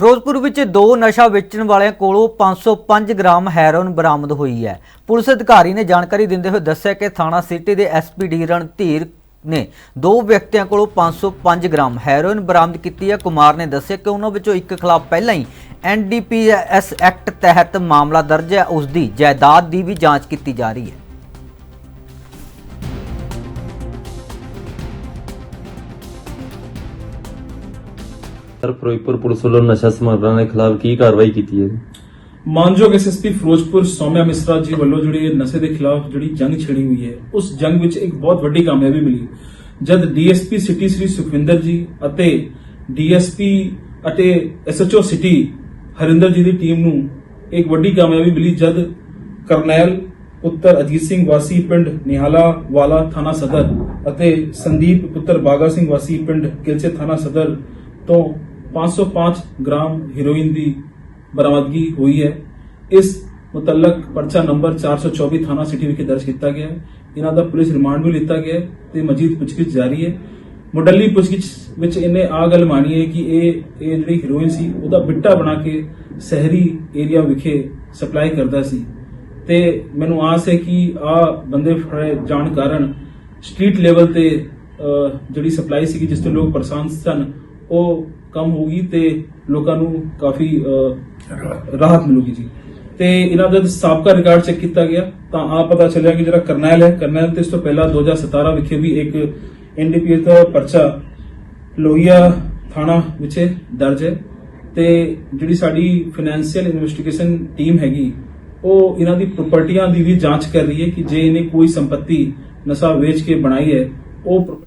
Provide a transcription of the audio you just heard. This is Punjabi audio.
ਫਿਰੋਜ਼ਪੁਰ ਵਿੱਚ ਦੋ ਨਸ਼ਾ ਵੇਚਣ ਵਾਲਿਆਂ ਕੋਲੋਂ 505 ਗ੍ਰਾਮ ਹੈਰੋਇਨ ਬਰਾਮਦ ਹੋਈ ਹੈ। ਪੁਲਿਸ ਅਧਿਕਾਰੀ ਨੇ ਜਾਣਕਾਰੀ ਦਿੰਦੇ ਹੋਏ ਦੱਸਿਆ ਕਿ ਥਾਣਾ ਸਿਟੀ ਦੇ ਐਸਪੀਡੀ ਰਣਧੀਰ ਨੇ ਦੋ ਵਿਅਕਤੀਆਂ ਕੋਲੋਂ 505 ਗ੍ਰਾਮ ਹੈਰੋਇਨ ਬਰਾਮਦ ਕੀਤੀ ਹੈ। ਕੁਮਾਰ ਨੇ ਦੱਸਿਆ ਕਿ ਉਹਨਾਂ ਵਿੱਚੋਂ ਇੱਕ ਖਿਲਾਫ ਪਹਿਲਾਂ ਹੀ ਐਨਡੀਪੀਐਸ ਐਕਟ ਤਹਿਤ ਮਾਮਲਾ ਦਰਜ ਹੈ। ਉਸ ਦੀ ਜਾਇਦਾਦ ਦੀ ਵੀ ਜਾਂਚ ਕੀਤੀ ਜਾ ਰਹੀ ਹੈ। ਸਰ, ਫਿਰੋਜ਼ਪੁਰ ਪੁਲਿਸ ਵੱਲੋਂ ਨਸ਼ਾ ਸਮਗਲਰਾਂ ਦੇ ਖਿਲਾਫ ਕੀ ਕਾਰਵਾਈ ਕੀਤੀ ਹੈ? ਮਾਨਯੋਗ ਐਸਐਸਪੀ ਫਿਰੋਜ਼ਪੁਰ ਸੌਮਿਆ ਮਿਸਰਾ ਜੀ ਵੱਲੋਂ ਜਿਹੜੀ ਨਸ਼ੇ ਦੇ ਖਿਲਾਫ ਜਿਹੜੀ ਜੰਗ ਛਿੜੀ ਹੋਈ ਹੈ, ਉਸ ਜੰਗ ਵਿੱਚ ਇੱਕ ਬਹੁਤ ਵੱਡੀ ਕਾਮਯਾਬੀ ਮਿਲੀ। ਜਦ ਡੀਐਸਪੀ ਸਿਟੀ ਸ੍ਰੀ ਸੁਖਵਿੰਦਰ ਜੀ ਅਤੇ ਡੀਐਸਪੀ ਅਤੇ ਐਸਐਚਓ ਸਿਟੀ ਹਰਿੰਦਰ ਜੀ ਦੀ ਟੀਮ ਨੂੰ ਇੱਕ ਵੱਡੀ ਕਾਮਯਾਬੀ ਮਿਲੀ, ਜਦ ਕਰਨੈਲ ਪੁੱਤਰ ਅਜੀਤ ਸਿੰਘ ਵਾਸੀ ਪਿੰਡ ਨਿਹਾਲਾ ਵਾਲਾ ਥਾਣਾ ਸਦਰ ਅਤੇ ਸੰਦੀਪ ਪੁੱਤਰ ਬਾਗਾ ਸਿੰਘ ਵਾਸੀ ਪਿੰਡ ਕਿਲਚੇ ਥਾਣਾ ਸਦਰ ਤੋਂ 505 ਗ੍ਰਾਮ ਹੈਰੋਇਨ ਦੀ ਬਰਾਮਦਗੀ ਹੋਈ ਹੈ। ਇਸ ਮੁਤਲਕ ਪਰਚਾ ਨੰਬਰ 424 ਥਾਣਾ ਸਿਟੀ ਵਿਖੇ ਦਰਜ ਕੀਤਾ ਗਿਆ ਹੈ। ਇਹਨਾਂ ਦਾ ਪੁਲਿਸ ਰਿਮਾਂਡ ਵੀ ਲਿੱਤਾ ਗਿਆ ਤੇ ਮਜੀਦ ਪੁੱਛਗਿੱਛ ਜਾਰੀ ਹੈ। ਮੁੱਢਲੀ ਪੁੱਛਗਿੱਛ ਵਿੱਚ ਇਹਨੇ ਆ ਗੱਲ ਮਾਨੀ ਹੈ ਕਿ ਇਹ ਇਹ ਜਿਹੜੀ ਹੀਰੋਇਨ ਸੀ, ਉਹਦਾ ਬਿੱਟਾ ਬਣਾ ਕੇ ਸ਼ਹਿਰੀ ਏਰੀਆ ਵਿਖੇ ਸਪਲਾਈ ਕਰਦਾ ਸੀ। ਤੇ ਮੈਨੂੰ ਆਸ ਹੈ ਕਿ ਆ ਬੰਦੇ ਫੜੇ ਜਾਣ ਕਾਰਨ ਸਟਰੀਟ ਲੈਵਲ ਤੇ ਜਿਹੜੀ ਸਪਲਾਈ ਸੀ ਜਿਸ ਤੋਂ ਲੋਕ ਪਰੇਸ਼ਾਨ ਸਨ ਉਹ ਕਮ ਹੋਗੀ ਤੇ ਲੋਕਾਂ ਨੂੰ ਕਾਫੀ ਰਾਹਤ ਮਿਲੂਗੀ ਜੀ। ਤੇ ਇਹਨਾਂ ਦਾ ਸਾਬਕਾ ਰਿਕਾਰਡ ਚੈੱਕ ਕੀਤਾ ਗਿਆ, ਤਾਂ ਆ ਪਤਾ ਚੱਲਿਆ ਕਿ ਜਿਹੜਾ ਕਰਨੈਲ ਹੈ, ਕਰਨੈਲ ਤੇ ਇਸ ਤੋਂ ਪਹਿਲਾਂ 2017 ਵਿਖੇ ਵੀ ਇੱਕ ਐਨਡੀਪੀਐਸ ਦਾ ਪਰਚਾ ਲੋਹੀਆ ਥਾਣਾ ਵਿੱਚ ਦਰਜ ਹੈ। ਤੇ ਜਿਹੜੀ ਸਾਡੀ ਫਾਈਨੈਂਸ਼ੀਅਲ ਇਨਵੈਸਟੀਗੇਸ਼ਨ ਟੀਮ ਹੈਗੀ, ਉਹ ਇਹਨਾਂ ਦੀ ਪ੍ਰਾਪਰਟੀਆਂ ਦੀ ਵੀ ਜਾਂਚ ਕਰ ਰਹੀ ਹੈ ਕਿ ਜੇ ਇਹਨੇ ਕੋਈ ਸੰਪਤੀ ਨਸ਼ਾ ਵੇਚ ਕੇ ਬਣਾਈ ਹੈ, ਉਹ